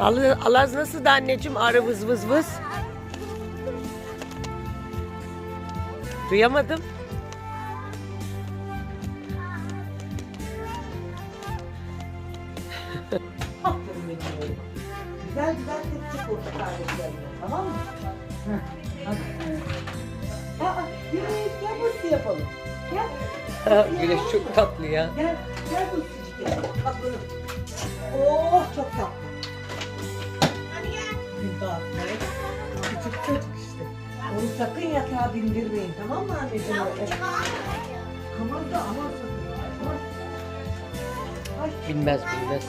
Al, Alaz nasıl da anneciğim? Arı vız vız vız. Duyamadım. Güzel güzel tepecek orta kardeşlerine. Tamam mı? Heh, hadi. Aa, Güneş gel burası yapalım. Gel. Güneş çok tatlı ya. Gel. Gel bu gel. Bak böyle. Oh çok tatlı. Evet. Küçük çocuk işte. Onu sakın yatağa bindirmeyin tamam mı anneciğim? Ya Evet. Aman da aman sakın. Aman. Ay. Bilmez bilmez.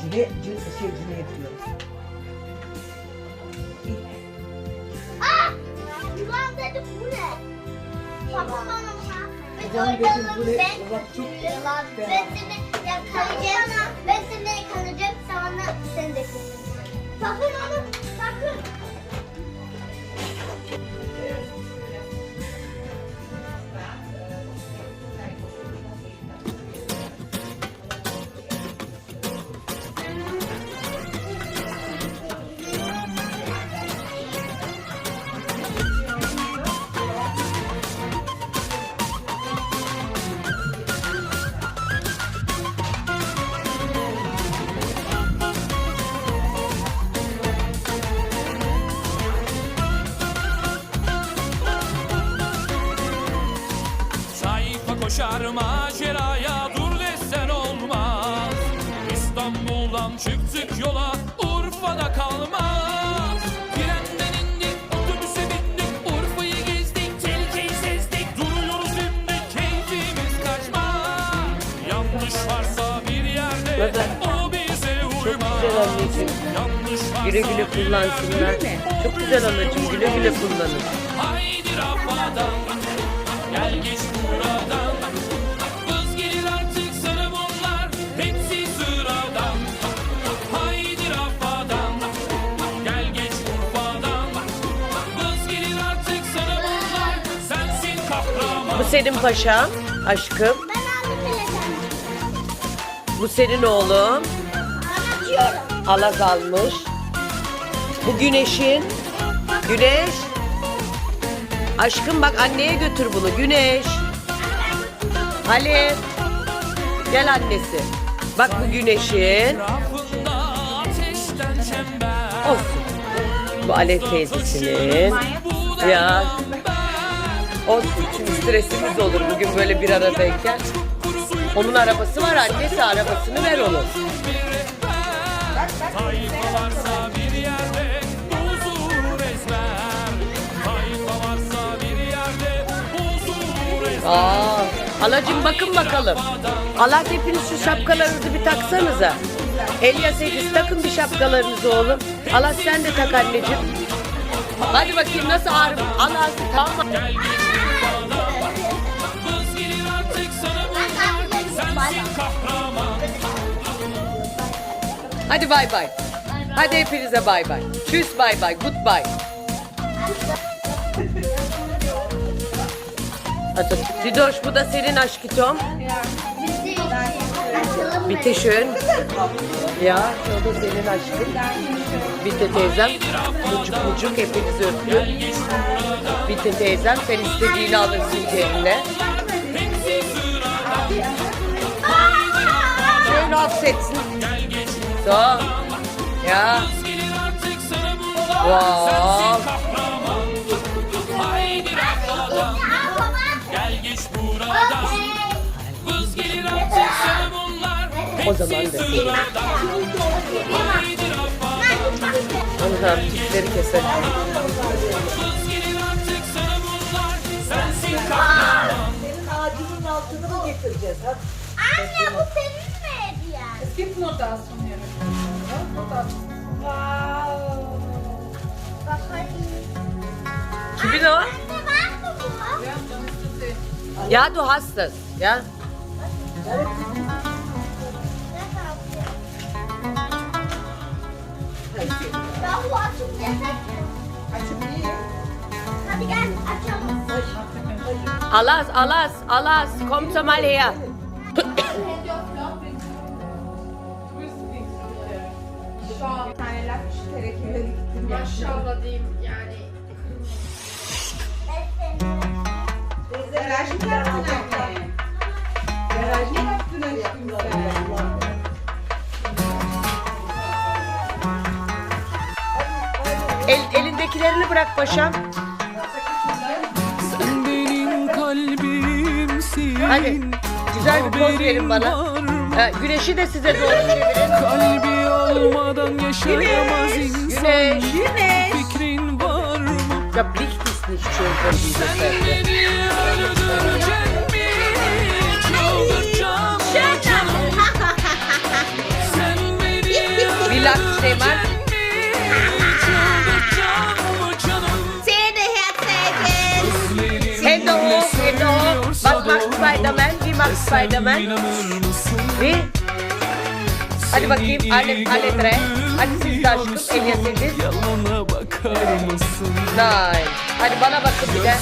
Cine, cine, şey cine yapıyoruz. Ulan dedim bu ne? Babam bana Ulan Ben dedim bu ne? Ben Ulan çok Ben seni yakalayacağım. 宝贝妈妈，拿棍。Koşar maceraya dur desen olmaz İstanbul'dan çıktık yola Urfa'da kalmaz Trenden indik otobüse bindik Urfa'yı gezdik tehlikeyi sezdik Duruyoruz şimdi keyfimiz kaçmaz Yanlış varsa bir yerde o bize Çok uymaz. Yanlış varsa Güle güle kullansınlar. Çok güzel anacığım. Güle güle kullanın. Haydi rafadan Gel geç buradan senin paşam. Aşkım. Ben aldım bile. Bu senin oğlum. Anlatıyorum. Alaz almış. Bu güneşin. Güneş. Aşkım bak anneye götür bunu. Güneş. Ali. Gel annesi. Bak bu güneşin. Olsun. Bu Alev teyzesinin. Ya. Olsun. Çünkü stresimiz olur bugün böyle bir aradayken. Onun arabası var annesi arabasını ver onun. Tayfa varsa bir yerde Huzur ezber Tayfa varsa bir yerde Huzur ezber Aa, alacım bakın bakalım. Allah hepiniz şu şapkalarınızı bir taksanıza. Elyas Edis takın bir şapkalarınızı oğlum. Allah sen de tak anneciğim. Hadi bakayım nasıl ağrım. Allah tamam. Vız gelir artık sana bunlar Sensin kahraman Hadi bay bay. Hadi hepinize bay bay. Tschüss bay bay. Goodbye. Didoş bu da senin aşkitom. Bitte schön. Ya o da senin aşkın. Bitte teyzem. Bucuk bucuk hepinizi öpüyor. Bitte teyzem sen istediğini alırsın kendine. Şöyle. Ya. Gelir artık sana bunlar Wow. Bunlar O zaman da senin. Sıradan Haydi rafadan Ondan tipleri kahraman Senin ağacının altını mı getireceğiz? Hadi. Anne bu senin mi hediyen? Gibt Notationen. Ja, Notationen. Wow. Bakayım. Kimin o? Anne var mı bu? Ja, du hast es. Ya. Ya bu açık desek. Açık iyi. Hadi gel açalım. Alas, Alas, Alas, komm mal her. Bir tane laf işiterek eve gittim. Maşallah diyeyim yani. Garaj mı yaptın El, elindekilerini bırak paşam. Sen benim kalbimsin Hadi güzel bir poz verin bana. Ha, güneşi de size doğru çevirin. Kalbi olmadan yaşayamaz insan Güneş. Fikrin var mı? Ya Blick Disney çözdüm Sen beni öldürecek mi? Çıldıracağım Spiderman, bir Max Spiderman. Bir. Hadi bakayım, alet, aletre. Hadi siz de aşkım, Elias Ediz. Yalana bakar mısın? Nine. Hadi bana bakın bir de.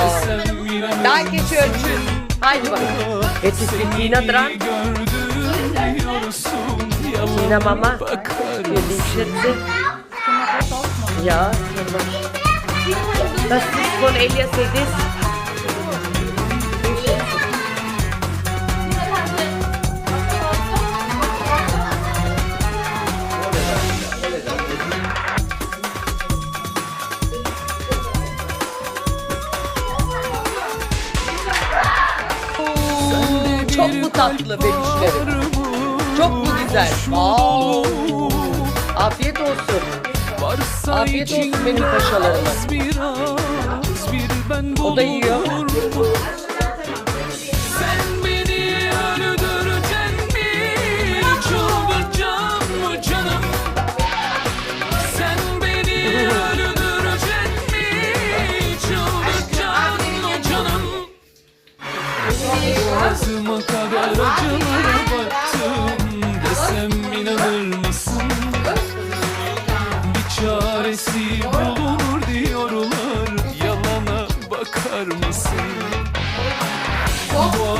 Desem inanır Daha geçi ölçün. Haydi bakalım. Yetişsin Tina Dran. Tina Mama. bakar Gelişirsin. Ya. Das ist von Elias Ediz. Çok mu tatlı bebişlerim? Çok mu güzel? Aa, afiyet olsun. Varsa Afiyet olsun benim paşalarıma. az Biraz bir ben O da yiyor.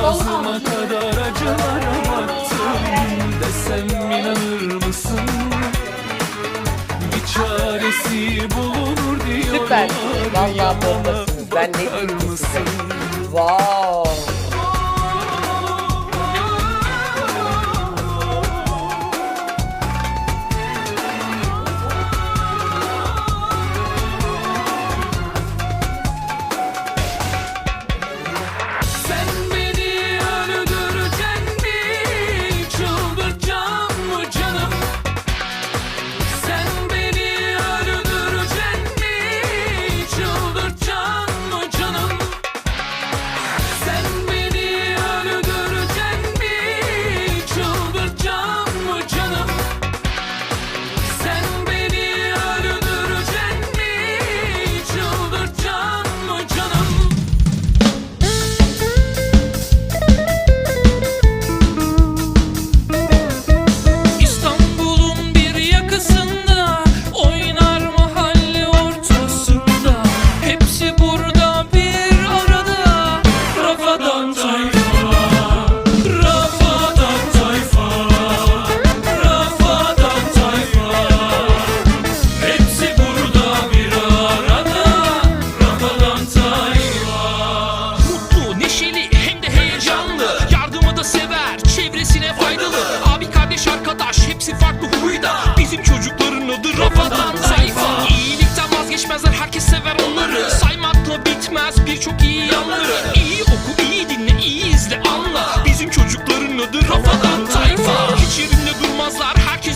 Boğazıma kadar acılara baktım Desem inanır mısın? Bir çaresi bulunur diyorlar Süpersiniz. Vallahi bombasınız. Ben ne diyeyim size? Wow.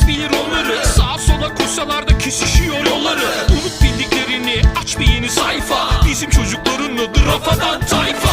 Bilir onları. Sağa sola koşsalar da kesişiyor yolları. Unut bildiklerini, aç bir yeni sayfa. Bizim çocukların adı Rafadan Tayfa